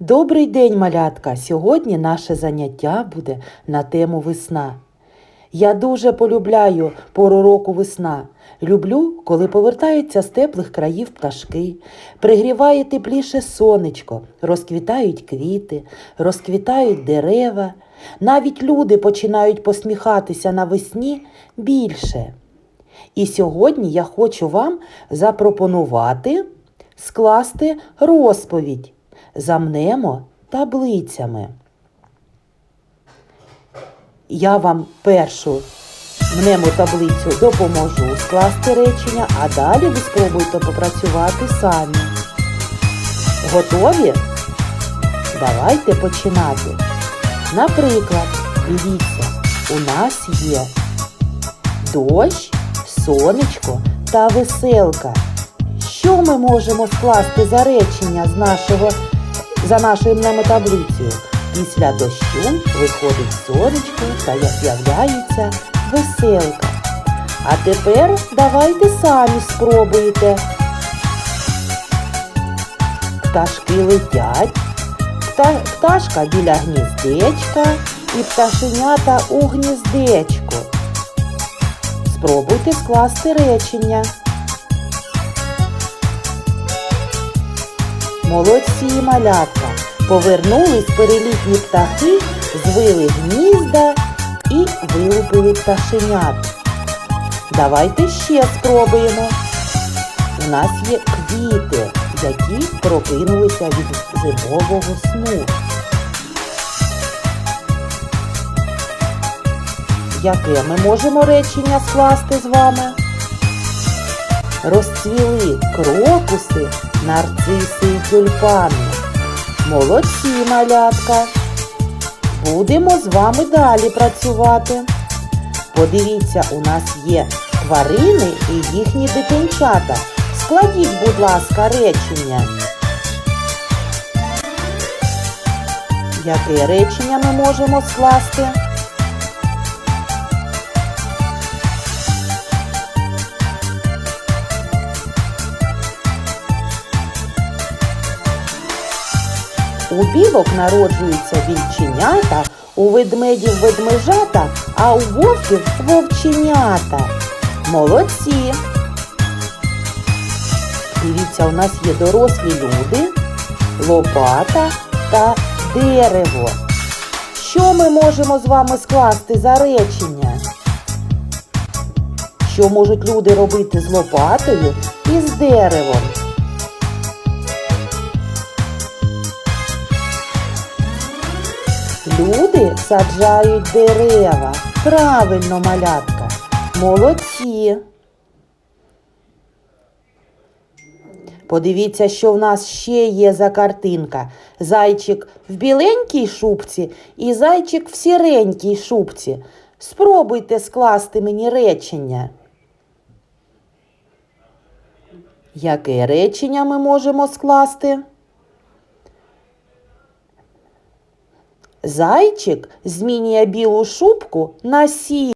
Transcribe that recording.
Добрий день, малятка! Сьогодні наше заняття буде на тему весна. Я дуже полюбляю пору року весна. Люблю, коли повертаються з теплих країв пташки, пригріває тепліше сонечко, розквітають квіти, розквітають дерева. Навіть люди починають посміхатися навесні більше. І сьогодні я хочу вам запропонувати скласти розповідь замнемо таблицями. Я вам першу мнему таблицю допоможу скласти речення, а далі ви спробуйте попрацювати самі. Готові? Давайте починати. Наприклад, дивіться, у нас є дощ, сонечко та веселка. Що ми можемо скласти за речення з нашого, за нашою мнемотаблицею? Після дощу виходить сонечко та з'являється веселка. А тепер давайте самі спробуйте. Пташки летять, пташка біля гніздечка і пташенята у гніздечку. Спробуйте скласти речення. Молодці малятка. Повернулись перелітні птахи, звили гнізда і вилупили пташенят. Давайте ще спробуємо. У нас є квіти, які прокинулися від зимового сну. Яке ми можемо речення скласти з вами? Розцвіли крокуси, нарциси і тюльпани. Молодці, малятка. Будемо з вами далі працювати. Подивіться, у нас є тварини і їхні дитинчата. Складіть, будь ласка, речення. Яке речення ми можемо скласти? У білок народжуються вівченята, у ведмедів ведмежата, а у вовків вовченята. Молодці! Дивіться, у нас є дорослі люди, лопата та дерево. Що ми можемо з вами скласти за речення? Що можуть люди робити з лопатою і з деревом? Люди саджають дерева. Правильно, малятка. Молодці. Подивіться, що в нас ще є за картинка. Зайчик в біленькій шубці і зайчик в сіренькій шубці. Спробуйте скласти мені речення. Яке речення ми можемо скласти? Зайчик змінює білу шубку на сіру.